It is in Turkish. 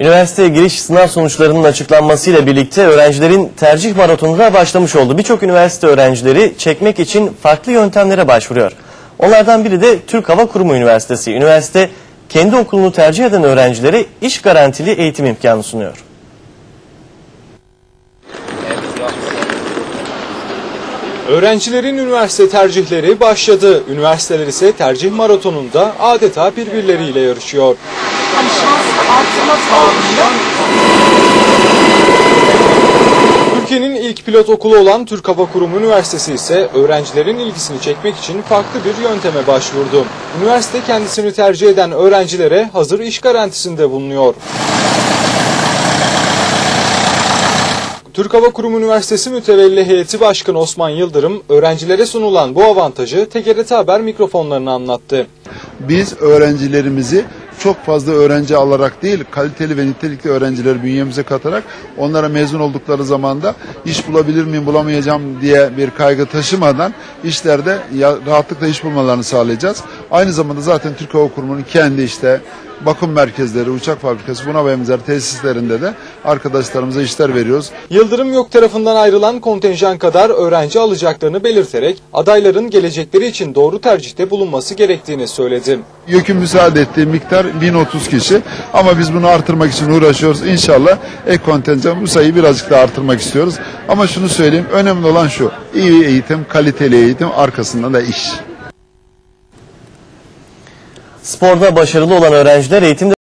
Üniversiteye giriş sınav sonuçlarının açıklanmasıyla birlikte öğrencilerin tercih maratonuna başlamış oldu. Birçok üniversite öğrencileri çekmek için farklı yöntemlere başvuruyor. Onlardan biri de Türk Hava Kurumu Üniversitesi. Üniversite kendi okulunu tercih eden öğrencilere iş garantili eğitim imkanı sunuyor. Öğrencilerin üniversite tercihleri başladı. Üniversiteler ise tercih maratonunda adeta birbirleriyle yarışıyor. Türkiye'nin ilk pilot okulu olan Türk Hava Kurumu Üniversitesi ise öğrencilerin ilgisini çekmek için farklı bir yönteme başvurdu. Üniversite kendisini tercih eden öğrencilere hazır iş garantisinde bulunuyor. Türk Hava Kurumu Üniversitesi Mütevelli Heyeti Başkanı Osman Yıldırım, öğrencilere sunulan bu avantajı TGRT Haber mikrofonlarına anlattı. biz öğrencilerimizi çok fazla öğrenci alarak değil, kaliteli ve nitelikli öğrencileri bünyemize katarak onlara mezun oldukları zamanda iş bulabilir miyim, bulamayacağım diye bir kaygı taşımadan işlerde rahatlıkla iş bulmalarını sağlayacağız. Aynı zamanda zaten Türk Hava Kurumu'nun kendi işte bakım merkezleri, uçak fabrikası buna benzer tesislerinde de arkadaşlarımıza işler veriyoruz. Yıldırım YÖK tarafından ayrılan kontenjan kadar öğrenci alacaklarını belirterek adayların gelecekleri için doğru tercihte bulunması gerektiğini söyledi. YÖK'ün müsaade ettiği miktar 1030 kişi ama biz bunu artırmak için uğraşıyoruz. İnşallah ek kontenjan bu sayıyı birazcık daha artırmak istiyoruz. Ama şunu söyleyeyim önemli olan şu iyi eğitim, kaliteli eğitim arkasında da iş. Sporda başarılı olan öğrenciler eğitimde